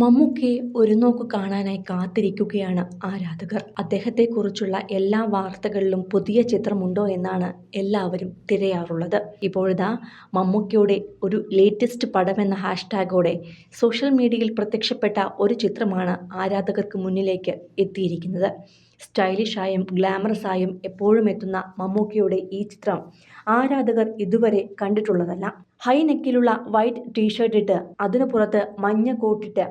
മമ്മൂക്കയെ ഒരു നോക്ക് കാണാനായി കാത്തിരിക്കുകയാണ് ആരാധകർ. അദ്ദേഹത്തെക്കുറിച്ചുള്ള എല്ലാ വാർത്തകളിലും പുതിയ ചിത്രമുണ്ടോ എന്നാണ് എല്ലാവരും തിരയാറുള്ളത്. ഇപ്പോഴിതാ മമ്മൂക്കയുടെ ഒരു ലേറ്റസ്റ്റ് പടം എന്ന ഹാഷ്ടാഗോടെ സോഷ്യൽ മീഡിയയിൽ പ്രത്യക്ഷപ്പെട്ട ഒരു ചിത്രമാണ് ആരാധകർക്ക് മുന്നിലേക്ക് എത്തിയിരിക്കുന്നത്. സ്റ്റൈലിഷായും ഗ്ലാമറസായും എപ്പോഴും എത്തുന്ന മമ്മൂക്കയുടെ ഈ ചിത്രം ആരാധകർ ഇതുവരെ കണ്ടിട്ടുള്ളതല്ല. ഹൈ നെക്കിലുള്ള വൈറ്റ് ടീഷർട്ട് ഇട്ട് അതിനു പുറത്ത് മഞ്ഞ കോട്ടിട്ട്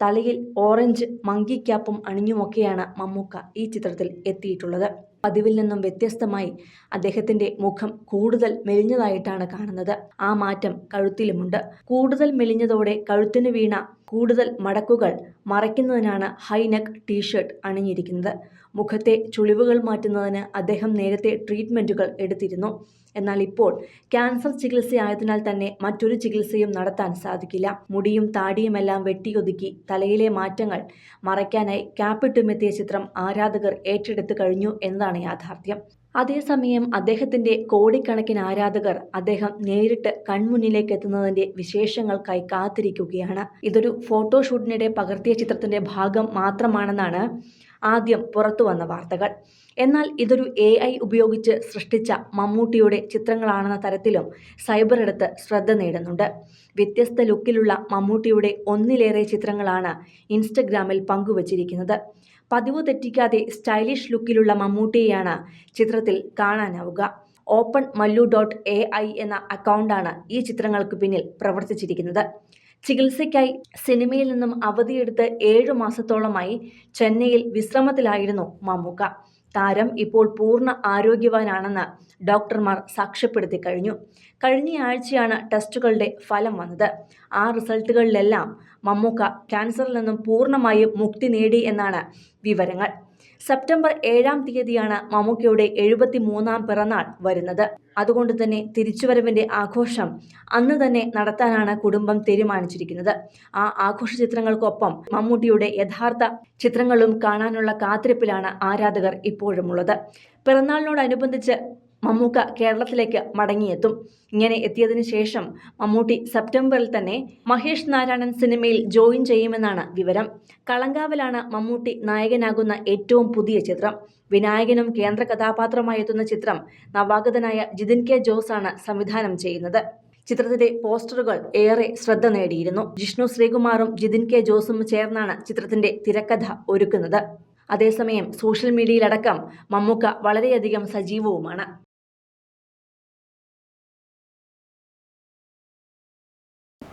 തലയിൽ ഓറഞ്ച് മങ്കി ക്യാപ്പും അണിഞ്ഞുമൊക്കെയാണ് മമ്മൂക്ക ഈ ചിത്രത്തിൽ എത്തിയിട്ടുള്ളത്. പതിവിൽ നിന്നും വ്യത്യസ്തമായി അദ്ദേഹത്തിന്റെ മുഖം കൂടുതൽ മെലിഞ്ഞതായിട്ടാണ് കാണുന്നത്. ആ മാറ്റം കഴുത്തിലുമുണ്ട്. കൂടുതൽ മെലിഞ്ഞതോടെ കഴുത്തിന് വീണ കൂടുതൽ മടക്കുകൾ മറയ്ക്കുന്നതിനാണ് high neck neck T shirt അണിഞ്ഞിരിക്കുന്നത്. മുഖത്തെ ചുളിവുകൾ മാറ്റുന്നതിന് അദ്ദേഹം നേരത്തെ ട്രീറ്റ്മെന്റുകൾ എടുത്തിരുന്നു. എന്നാൽ ഇപ്പോൾ ക്യാൻസർ ചികിത്സയായതിനാൽ തന്നെ മറ്റൊരു ചികിത്സയും നടത്താൻ സാധിക്കില്ല. മുടിയും താടിയുമെല്ലാം വെട്ടിയൊതുക്കി തലയിലെ മാറ്റങ്ങൾ മറയ്ക്കാനായി ക്യാപ്പിട്ടുമെത്തിയ ചിത്രം ആരാധകർ ഏറ്റെടുത്തു കഴിഞ്ഞു എന്നതാണ് യാഥാർത്ഥ്യം. അതേസമയം അദ്ദേഹത്തിന്റെ കോടിക്കണക്കിന് ആരാധകർ അദ്ദേഹം നേരിട്ട് കൺമുന്നിലേക്ക് എത്തുന്നതിന്റെ വിശേഷങ്ങൾക്കായി കാത്തിരിക്കുകയാണ്. ഇതൊരു ഫോട്ടോഷൂട്ടിനിടെ പകർത്തിയ ചിത്രത്തിന്റെ ഭാഗം മാത്രമാണെന്നാണ് ആദ്യം പുറത്തു വന്ന വാർത്തകൾ. എന്നാൽ ഇതൊരു എ ഐ ഉപയോഗിച്ച് സൃഷ്ടിച്ച മമ്മൂട്ടിയുടെ ചിത്രങ്ങളാണെന്ന തരത്തിലും സൈബർ എടുത്ത് ശ്രദ്ധ നേടുന്നുണ്ട്. വ്യത്യസ്ത ലുക്കിലുള്ള മമ്മൂട്ടിയുടെ ഒന്നിലേറെ ചിത്രങ്ങളാണ് ഇൻസ്റ്റഗ്രാമിൽ പങ്കുവച്ചിരിക്കുന്നത്. പതിവ് തെറ്റിക്കാതെ സ്റ്റൈലിഷ് ലുക്കിലുള്ള മമ്മൂട്ടിയെയാണ് ചിത്രത്തിൽ കാണാനാവുക. Open Mallu dot A I എന്ന അക്കൗണ്ടാണ് ഈ ചിത്രങ്ങൾക്ക് പിന്നിൽ പ്രവർത്തിച്ചിരിക്കുന്നത്. ചികിത്സയ്ക്കായി സിനിമയിൽ നിന്നും അവധിയെടുത്ത് ഏഴു മാസത്തോളമായി ചെന്നൈയിൽ വിശ്രമത്തിലായിരുന്നു മമ്മൂക്ക. താരം ഇപ്പോൾ പൂർണ ആരോഗ്യവാനാണെന്ന് ഡോക്ടർമാർ സാക്ഷ്യപ്പെടുത്തി കഴിഞ്ഞു. കഴിഞ്ഞയാഴ്ചയാണ് ടെസ്റ്റുകളുടെ ഫലം വന്നത്. ആ റിസൾട്ടുകളിലെല്ലാം മമ്മൂക്ക ക്യാൻസറിൽ നിന്നും പൂർണമായും മുക്തി നേടി എന്നാണ് വിവരങ്ങൾ. സെപ്റ്റംബർ ഏഴാം തീയതിയാണ് മമ്മൂക്കയുടെ എഴുപത്തി മൂന്നാം പിറന്നാൾ വരുന്നത്. അതുകൊണ്ട് തന്നെ തിരിച്ചുവരവിന്റെ ആഘോഷം അന്ന് തന്നെ നടത്താനാണ് കുടുംബം തീരുമാനിച്ചിരിക്കുന്നത്. ആ ആഘോഷ ചിത്രങ്ങൾക്കൊപ്പം മമ്മൂട്ടിയുടെ യഥാർത്ഥ ചിത്രങ്ങളും കാണാനുള്ള കാത്തിരിപ്പിലാണ് ആരാധകർ ഇപ്പോഴുമുള്ളത്. പിറന്നാളിനോടനുബന്ധിച്ച് മമ്മൂക്ക കേരളത്തിലേക്ക് മടങ്ങിയെത്തും. ഇങ്ങനെ എത്തിയതിനു ശേഷം മമ്മൂട്ടി സെപ്റ്റംബറിൽ തന്നെ മഹേഷ് നാരായണൻ സിനിമയിൽ ജോയിൻ ചെയ്യുമെന്നാണ് വിവരം. കളങ്കാവിലാണ് മമ്മൂട്ടി നായകനാകുന്ന ഏറ്റവും പുതിയ ചിത്രം. വിനായകനും കേന്ദ്ര കഥാപാത്രമായി എത്തുന്ന ചിത്രം നവാഗതനായ ജിതിൻ കെ ജോസാണ് സംവിധാനം ചെയ്യുന്നത്. ചിത്രത്തിന്റെ പോസ്റ്ററുകൾ ഏറെ ശ്രദ്ധ നേടിയിരുന്നു. ജിഷ്ണു ശ്രീകുമാറും ജിതിൻ കെ ജോസും ചേർന്നാണ് ചിത്രത്തിന്റെ തിരക്കഥ ഒരുക്കുന്നത്. അതേസമയം സോഷ്യൽ മീഡിയയിലടക്കം മമ്മൂക്ക വളരെയധികം സജീവവുമാണ്.